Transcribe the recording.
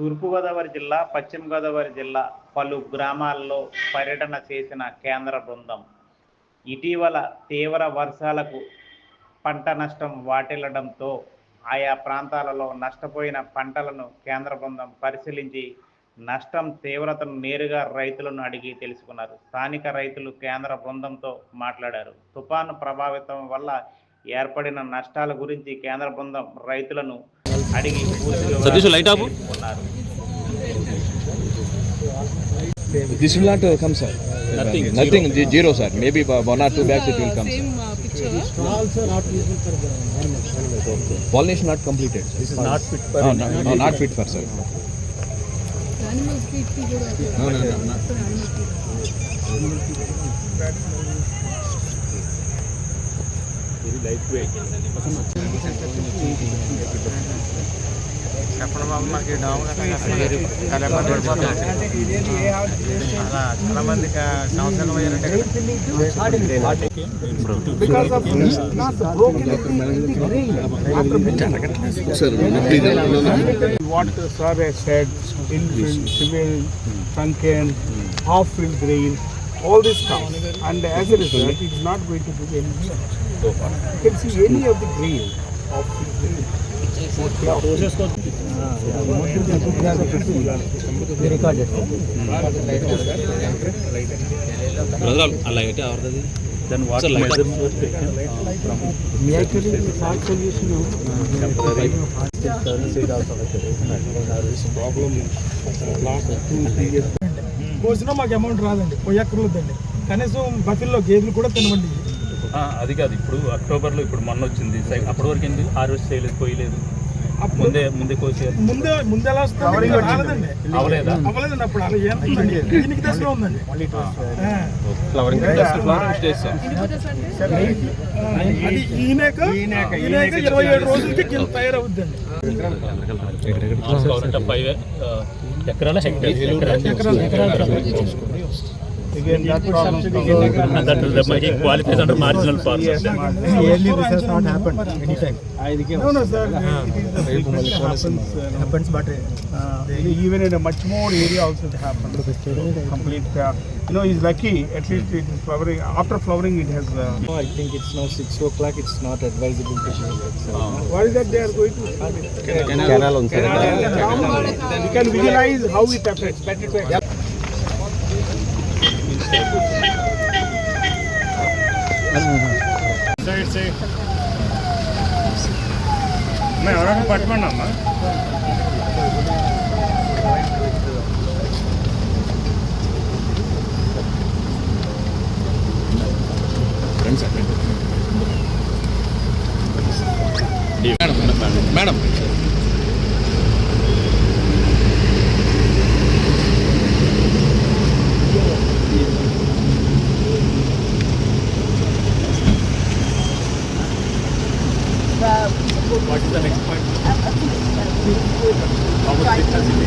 తూర్పుగోదావరి జిల్లా పశ్చిమ గోదావరి జిల్లా పలు గ్రామాల్లో పర్యటన చేసిన కేంద్ర బృందం. ఇటీవల తీవ్ర వర్షాలకు పంట నష్టం వాటిల్లడంతో ఆయా ప్రాంతాలలో నష్టపోయిన పంటలను కేంద్ర బృందం పరిశీలించి నష్టం తీవ్రతను నేరుగా రైతులను అడిగి తెలుసుకున్నారు. స్థానిక రైతులు కేంద్ర బృందంతో మాట్లాడారు. తుఫాను ప్రభావితం వల్ల ఏర్పడిన నష్టాల గురించి కేంద్ర బృందం రైతులను అడిగి సతీష్, లైట్ ఆపు. This will not uh, come, sir. Nothing, Nothing. Zero, zero sir. Maybe uh, one or two bags it will come. Sir. Uh. Pollination not completed. This is not fit for. No, no, no, not fit for sir. Animals feed No, no, no, What the survey said, infill, civil, sunken, half filled grain, all this comes. And as a result, it is not going to be any You can see any of the drain. కోసినా మాకు amount రాదండి. పోయి ఎక్కర్లేదండి కనీసం బఫిల్లో గేదెలు కూడా తినవండి అది కాదు ఇప్పుడు అక్టోబర్లో ఇప్పుడు మొన్న వచ్చింది అప్పటి వరకు ఎందుకు హార్వెస్ట్ చేయలేదు పోయలేదు ముందే ముందే కోసేయాలి ముందే ముందే ఎలా వస్తుంది ఇంకా రాలేదండి అవలేదా అవ్వలేదండి అప్పుడు దీనికి దశలో ఉందండి sir. Inhibitors అంటే అది ఈనేక ఈనేక ఇరవై ఏడు రోజులకి కింద తయారవుద్దండి ఎకరాల hectare Again, that problem comes. That is the, he qualifies under marginal farm. Yes, yearly this has not happened anytime. No, no, sir. It happens. Happens, but even in a much more area also it happens. Complete. You know, he's lucky. At least it is flowering. After flowering, it has. No, I think it's now six o'clock. It's not advisable to show it. So. What is that they are going to? Canal. Canal. You can visualize how it affects. Better to. what is the next point the next point? Obviously,